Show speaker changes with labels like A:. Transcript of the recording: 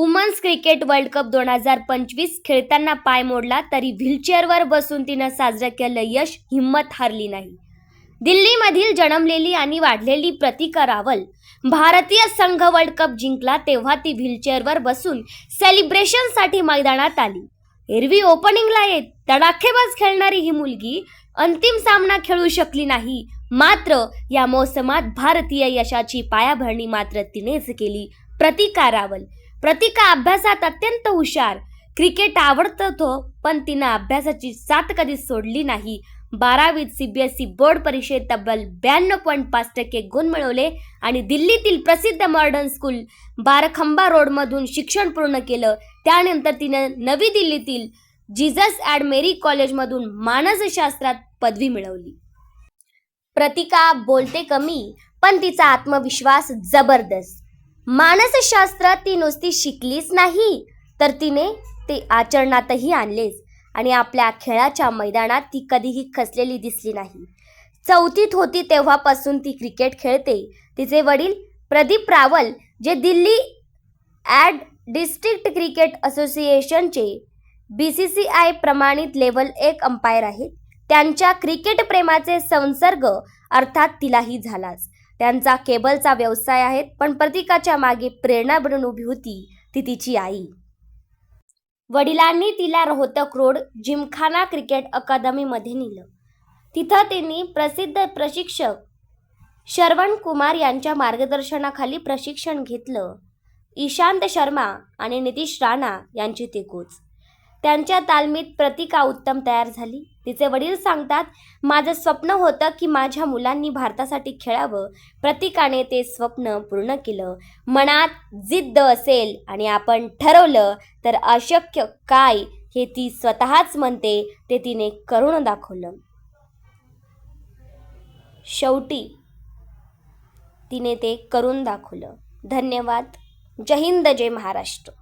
A: Women's cricket world cup दोन हजार पंचवीस खेळताना पाय मोडला तरी व्हीलचेअरवर बसून तिनं साजरं केलं यश हिंमत हारली नाही. दिल्लीमधील जन्मलेली आणि वाढलेली प्रतिका रावल भारतीय संघ वर्ल्ड कप जिंकला तेव्हा ती व्हीलचेअरवर बसून सेलिब्रेशनसाठी मैदानात आली. एरवी ओपनिंगला येत तडाखेबाज खेळणारी ही मुलगी अंतिम सामना खेळू शकली नाही मात्र या मोसमात भारतीय यशाची पायाभरणी मात्र तिनेच केली प्रतिका रावल. प्रतिका अभ्यासात अत्यंत हुशार. क्रिकेट आवडतं तो पण तिनं अभ्यासाची साथ कधी सोडली नाही. बारावीत सीबीएसई बोर्ड परीक्षेत तब्बल ब्याण्णव पॉईंट पाच टक्के गुण मिळवले आणि दिल्लीतील प्रसिद्ध मॉडर्न स्कूल बारखंबा रोडमधून शिक्षण पूर्ण केलं. त्यानंतर तिनं नवी दिल्लीतील जीजस ॲड मेरी कॉलेजमधून मानसशास्त्रात पदवी मिळवली. प्रतिका बोलते कमी पण तिचा आत्मविश्वास जबरदस्त. मानसशास्त्र ती नुसती शिकलीच नाही तर तिने ते आचरणातही आणलेच. आणि आपल्या खेळाच्या मैदानात ती कधीही खचलेली दिसली नाही. चौथीत होती तेव्हापासून ती क्रिकेट खेळते. तिचे वडील प्रदीप रावल जे दिल्ली ॲड डिस्ट्रिक्ट क्रिकेट असोसिएशनचे बी सी सी आय प्रमाणित लेवल एक अंपायर आहेत. त्यांच्या क्रिकेट प्रेमाचे संसर्ग अर्थात तिलाही झालाच. त्यांचा केबलचा व्यवसाय आहे पण प्रतीकाच्या मागे प्रेरणा बनून उभी होती ती तिची आई. वडिलांनी तिला रोहतक रोड जिमखाना क्रिकेट अकादमीमध्ये नेलं. तिथं त्यांनी प्रसिद्ध प्रशिक्षक शरवण कुमार यांच्या मार्गदर्शनाखाली प्रशिक्षण घेतलं. ईशांत शर्मा आणि नितीश राणा यांची ते कोच. त्यांच्या तालमीत प्रतिका उत्तम तयार झाली. तिचे वडील सांगतात माझं स्वप्न होतं की माझ्या मुलांनी भारतासाठी खेळावं. प्रतिकाने ते स्वप्न पूर्ण केलं. मनात जिद्द असेल आणि आपण ठरवलं तर अशक्य काय हे ती स्वतःच म्हणते ते तिने करून दाखवलं. शेवटी तिने ते करून दाखवलं. धन्यवाद. जय हिंद जय महाराष्ट्र.